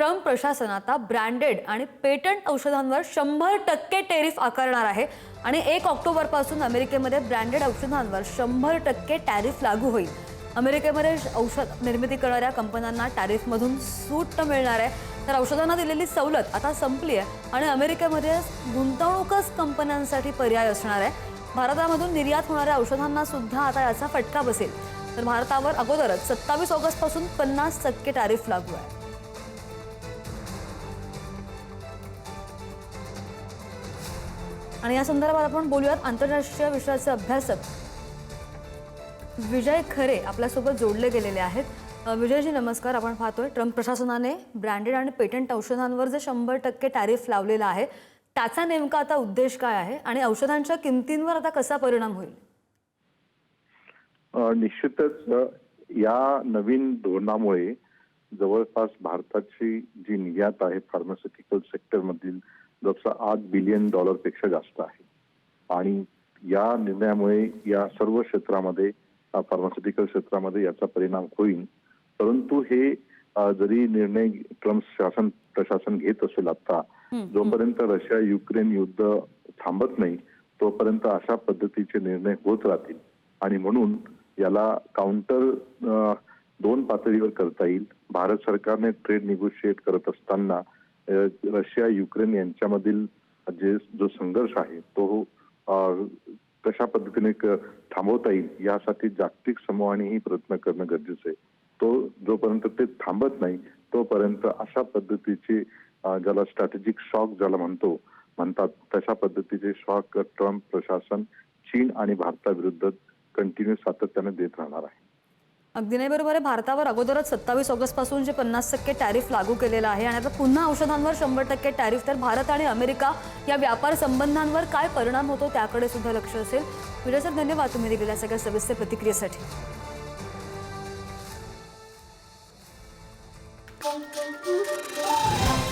Trump प्रशासन आता branded आणि पेटंट औषधांवर शंभर टक्के टेरिफ आकारणार आहे. आणि एक ऑक्टोबरपासून अमेरिकेमध्ये ब्रँडेड औषधांवर शंभर टक्के टॅरिफ लागू होईल. अमेरिकेमध्ये औषध निर्मिती करणाऱ्या कंपन्यांना टॅरिफमधून सूट मिळणार आहे. तर औषधांना दिलेली सवलत आता संपली आहे आणि अमेरिकेमध्ये गुंतवणूकच कंपन्यांसाठी पर्याय असणार आहे. भारतामधून निर्यात होणाऱ्या औषधांना सुद्धा आता याचा फटका बसेल. तर भारतावर अगोदरच सत्तावीस ऑगस्टपासून पन्नास टक्के टॅरिफ लागू आहे. आणि या संदर्भात आपण बोलूयात आंतरराष्ट्रीय विषयाचे अभ्यासक विजय खरे आपल्यासोबत जोडले गेलेले आहेत. विजयजी नमस्कार. आपण पाहतोय ट्रम्प प्रशासनाने ब्रँडेड आणि पेटंट औषधांवर जे शंभर टक्के टॅरिफ लावलेला आहे त्याचा नेमका आता उद्देश काय आहे आणि औषधांच्या किमतींवर आता कसा परिणाम होईल? निश्चितच या नवीन धोरणामुळे जवळपास भारताची जी निर्यात आहे फार्मास्युटिकल सेक्टर जवळपास आठ बिलियन डॉलरपेक्षा जास्त आहे. आणि या निर्णयामुळे या सर्व क्षेत्रामध्ये फार्मास्युटिकल क्षेत्रामध्ये याचा परिणाम होईल. परंतु हे जरी निर्णय ट्रम्प शासन प्रशासन घेत असेल आता जोपर्यंत रशिया युक्रेन युद्ध थांबत नाही तोपर्यंत अशा पद्धतीचे निर्णय होत राहतील. आणि म्हणून याला काउंटर दोन पातळीवर करता येईल. भारत सरकारने ट्रेड निगोशिएट करत असताना रशिया युक्रेन यांच्यामधील जे जो संघर्ष आहे तो कशा पद्धतीने थांबवता येईल यासाठी जागतिक समूहानेही प्रयत्न करणं गरजेचं आहे. तो जोपर्यंत ते थांबत नाही तोपर्यंत अशा पद्धतीचे ज्याला स्ट्रॅटेजिक शॉक ज्याला म्हणतो म्हणतात तशा पद्धतीचे शॉक ट्रम्प प्रशासन चीन आणि भारताविरुद्ध कंटिन्यू सातत्याने देत राहणार आहे. अगदी नाही बरोबर आहे भारतावर अगोदरच सत्तावीस ऑगस्टपासून जे पन्नास टक्के टॅरिफ लागू केलेलं आहे आणि आता पुन्हा औषधांवर शंभर टक्के टॅरिफ तर भारत आणि अमेरिका या व्यापार संबंधांवर काय परिणाम होतो त्याकडे सुद्धा लक्ष असेल विजय सर धन्यवाद तुम्ही दिलेल्या सगळ्या सविस्तर प्रतिक्रियेसाठी Thank you.